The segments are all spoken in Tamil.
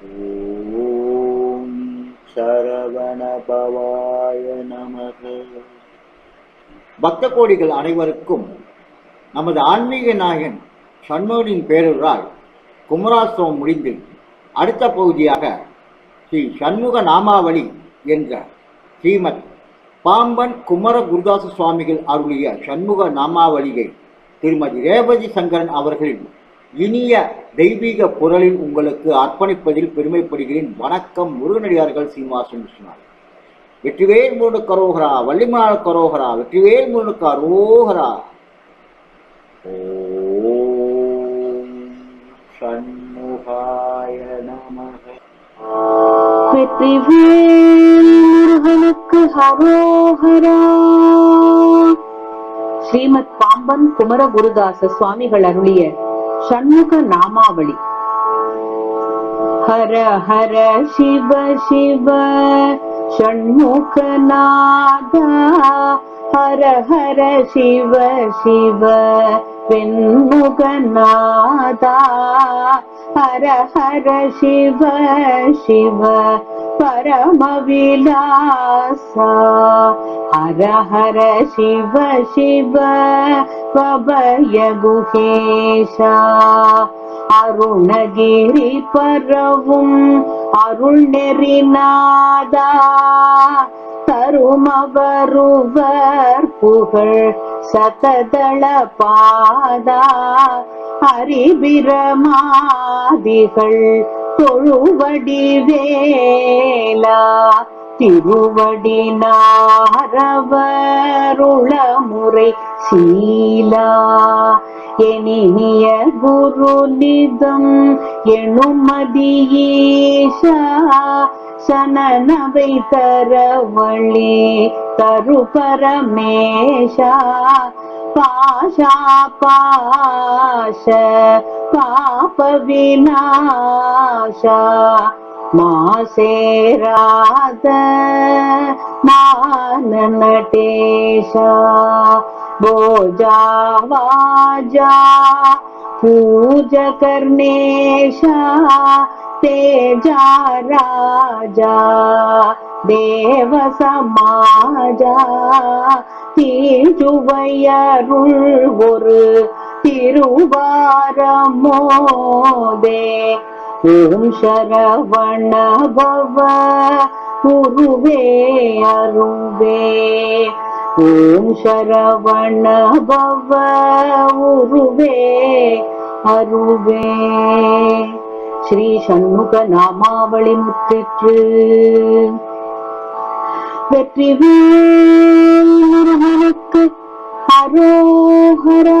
ஓம் சரவணபவாய நமக. பக்த கோடிகள் அனைவருக்கும் நமது ஆன்மீக நாயகன் சண்முகனின் பேரூரால் குமராசிரமம் முடிந்து அடுத்த பகுதியாக ஸ்ரீ சண்முக நாமாவளி என்ற ஸ்ரீமத் பாம்பன் குமர குருதாச சுவாமிகள் அருளிய சண்முக நாமாவளியை திருமதி ரேவதி சங்கரன் அவர்களின் இனிய தெய்வீக குரலில் உங்களுக்கு அர்ப்பணிப்பதில் பெருமைப்படுகிறேன். வணக்கம் முருகனடியார்கள் சீனிவாசன் விஸ்வநாதன். வெற்றிவேல் முருகனு கரோகரா வள்ளிமலால் கரோகரா வெற்றிவேல் முருகனுக்கு கரோகரா ஓம் சண்முகாய நமக. வெற்றிவேல் முருகனுக்கு ஹரோஹரா ஸ்ரீமத் பாம்பன் குமர குருதாச சுவாமிகள் அருளிய சண்முக நாமாவளி. ஹர ஹர சிவ சிவ ஷண்முகநாதா ஹர ஹர சிவ சிவ வெண்முகநாதா ஹர ஹர சிவ சிவ பரமவிலாசா. ஹர ஹர சிவ சிவ பபய குகேஷா அருணகிரி பரவும் அருள் நெறிநாதா தருமவருவர் புகழ் சததள பாதா. ஹரிபிரமாதிகள் தொழுவடி வேலா திருவடி நாரவருளமுறை சீலா. எனிய குரு நிதம் எணுமதியீஷா சனனவை தரவழி தரு பரமேஷா பாஷா பாஷ पापविनाशा। मा से रा मानटेश बोजा वाजा पूज तेजा राजा देवसमाजा समाजा। திருவாரமோதே. ஓம் சரவண பவ குருவே அருவே ஓம் சரவண பவ உருவே அருவே ஸ்ரீ சண்முக நாமாவளி முத்திற்று வெற்றி முருகனுக்கு அரோஹரா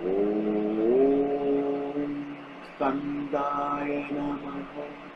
ॐ स्कन्दाय नमः